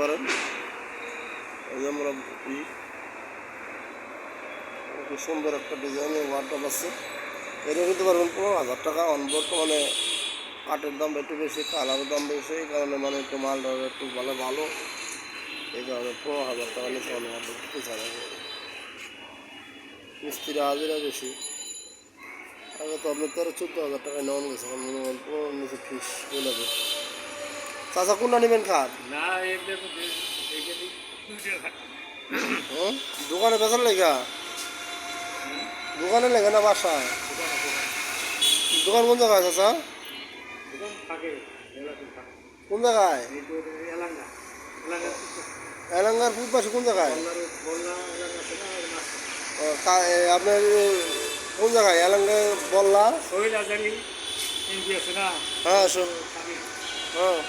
পারেন। এই যে আমরা খুব সুন্দর একটা ডিজাইনের ওয়ার্ডরোব আছে। এটা নিতে পারবেন পনেরো হাজার টাকা। অন বর্তমানে কাঠের দাম একটু বেশি, কালারের দাম বেশি, এই কারণে মানে একটু মালটা একটু ভালো ভালো। এই কারণে পনেরো হাজার টাকা নিচে অনেক। মিস্ত্রি হাজিরা বেশি। আগে তো আপনি তেরো, চোদ্দ হাজার টাকায় নেওয়ান গেছে। পনেরো নিচে ফিস বলে দেবে চাচা কোনটা নেবেন খাট না? দোকানে বেচার লেগা? দোকানে লেগে না বাসায়? দোকান কোন জায়গায় চাচা। কোন জায়গায়? এলাঙ্গার পূর্ব পাশে কোন জায়গায়? আপনার কোন জায়গায়? এলাঙ্গা বললা? হ্যাঁ হ্যাঁ।